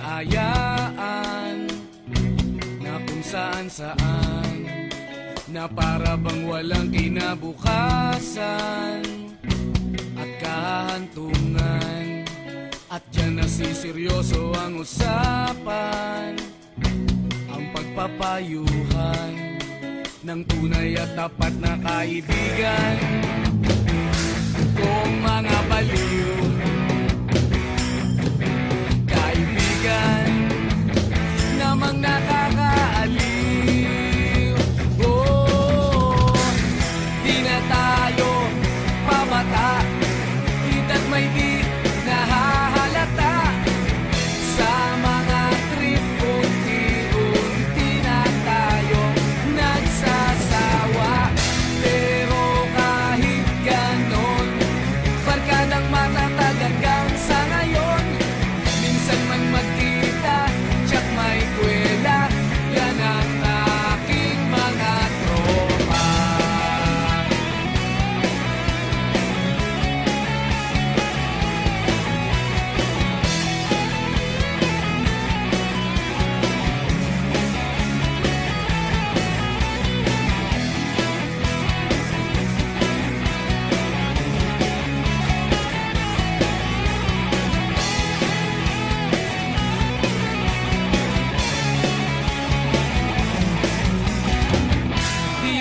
ayaan Na kung saan saan Na para bang walang kinabukasan At kahantungan. At dyan nasiseryoso ang usapan Ang pagpapayuhan ng tunay at tapat na kaibigan. Kung mga baliw tayo pabata Edad may di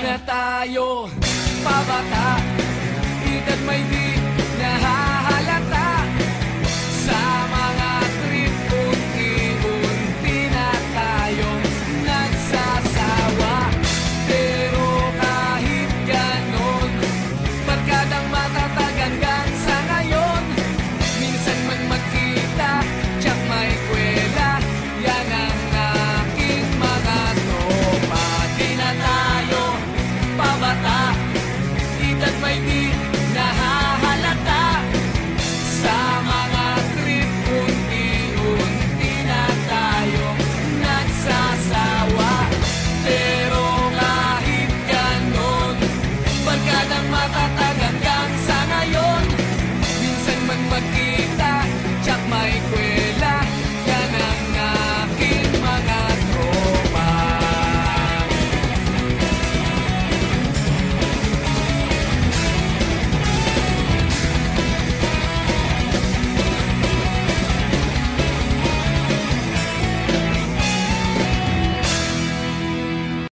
na tayo. Pabata Edad may di